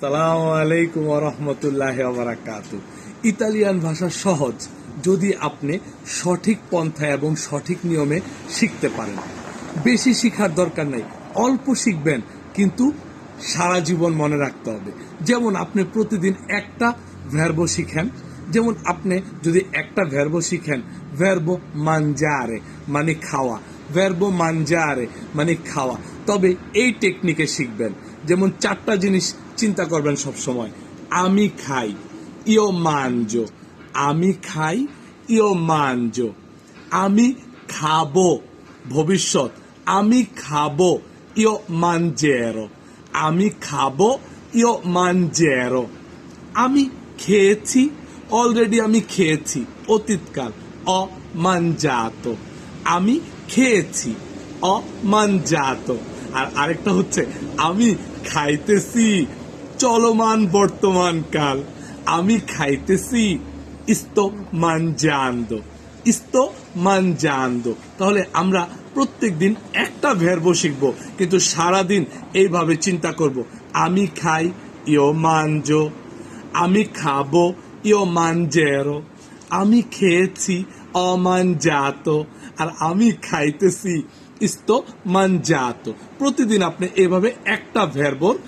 সালাম আলাইকুম রহমতুল্লাহ বারাকাত ইতালিয়ান ভাষা সহজ, যদি আপনি সঠিক পন্থা এবং সঠিক নিয়মে শিখতে পারেন। বেশি শিখার দরকার নেই, অল্প শিখবেন, কিন্তু সারা জীবন মনে রাখতে হবে। যেমন আপনি প্রতিদিন একটা ভ্যারবো শিখেন, যেমন আপনি যদি একটা ভ্যারবো শিখেন ভ্যারবো মানজারে মানে খাওয়া। ভ্যারবো মানজারে মানে খাওয়া। তবে এই টেকনিকে শিখবেন। যেমন চারটা জিনিস চিন্তা করবেন সব সময় আমি খাই ইও মানজো। আমি খাই ইও মানজো। আমি খাব ভবিষ্যৎ। আমি খাব ইও মানজেরো। আমি খাব ইও মানজেরো। আমি খেয়েছি, অলরেডি আমি খেয়েছি, অতীতকাল। অমানজাত। আমি খেয়েছি, অমানজাত। আর আরেকটা হচ্ছে, আমি খাইতেছি চলমান বর্তমান কাল। আমি খাইতেছি ইস্ত মান ইস্তো মানজান্দো ইস্তো মানজান্দো। তাহলে আমরা প্রত্যেক দিন একটা ভেরবো শিখব, কিন্তু সারাদিন এইভাবে চিন্তা করব, আমি খাই ইও মানজো, আমি খাব ইও মানজেরো, আমি খেয়েছি অমানজাত, আর আমি খাইতেছি ইস্তো মানজাত। প্রতিদিন আপনি এভাবে একটা ভেরবোর,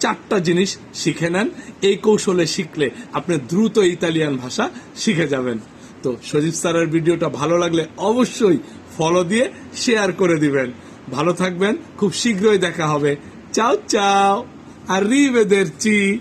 চারটা জিনিস শিখে নেন। এই কৌশলে শিখলে আপনি দ্রুত ইতালিয়ান ভাষা শিখে যাবেন। তো সজীব স্যারের ভিডিওটা ভালো লাগলে অবশ্যই ফলো দিয়ে শেয়ার করে দিবেন। ভালো থাকবেন, খুব শীঘ্রই দেখা হবে। চাও চাও। আর রিভেদেরচি